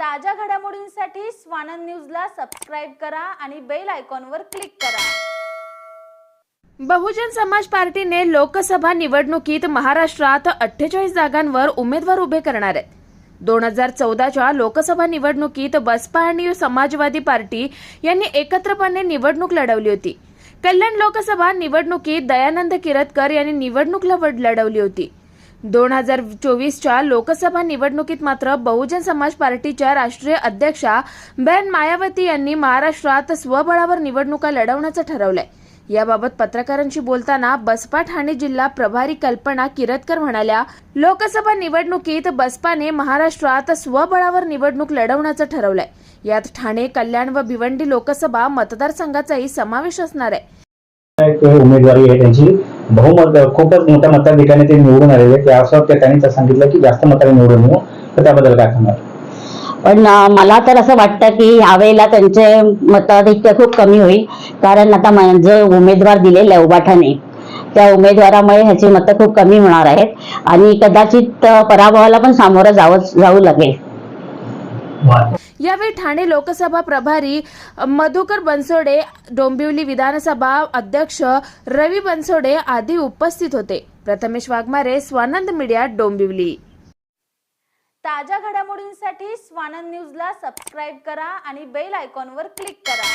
ताज्या घडामोडींसाठी स्वानंद न्यूजला सबस्क्राईब करा आणि बेल आयकॉनवर क्लिक करा. बहुजन समाज पार्टीने लोकसभा निवडणुकीत महाराष्ट्रात अठ्ठेचाळीस जागांवर उमेदवार उभे करणार आहेत. दोन हजार चौदाच्या लोकसभा निवडणुकीत बसपा आणि समाजवादी पार्टी यांनी एकत्रपणे निवडणूक लढवली होती. कल्याण लोकसभा निवडणुकीत दयानंद किरतकर यांनी निवडणूक लढवली होती. दोन हजार चोवीसच्या लोकसभा निवडणुकीत मात्र बहुजन समाज पार्टीच्या राष्ट्रीय अध्यक्षा बेन मायावती यांनी महाराष्ट्रात स्वबळावर निवडणुका लढवण्याचं ठरवलंय. याबाबत पत्रकारांशी बोलताना बसपा ठाणे जिल्हा प्रभारी कल्पना किरतकर म्हणाल्या लोकसभा निवडणुकीत बसपाने महाराष्ट्रात स्वबळावर निवडणूक लढवण्याचं ठरवलंय. यात ठाणे कल्याण व भिवंडी लोकसभा मतदारसंघाचाही समावेश असणार आहे. बहुमत खूपच मोठ्या मताधिकाने ते निवडून आलेले. त्या असं त्यांनी तर सांगितलं की जास्त मताने निवडून येऊ तर त्याबद्दल काय सांगाल पण मला तर असं वाटतं की यावेळेला त्यांचे मताधिक्य खूप कमी होईल. कारण आता जो उमेदवार दिलेला आहे उबाठाने त्या उमेदवारामुळे ह्याची मतं खूप कमी होणार आहेत. आणि कदाचित पराभवाला पण सामोरं जावं जाऊ लागेल. यावेळी ठाणे लोकसभा प्रभारी मधुकर बनसोडे डोंबिवली विधानसभा अध्यक्ष रवी बनसोडे आदी उपस्थित होते. प्रथमेश वाघमारे स्वानंद मीडिया डोंबिवली. ताज्या घडामोडींसाठी स्वानंद न्यूजला सबस्क्राईब करा आणि बेल आयकॉनवर क्लिक करा.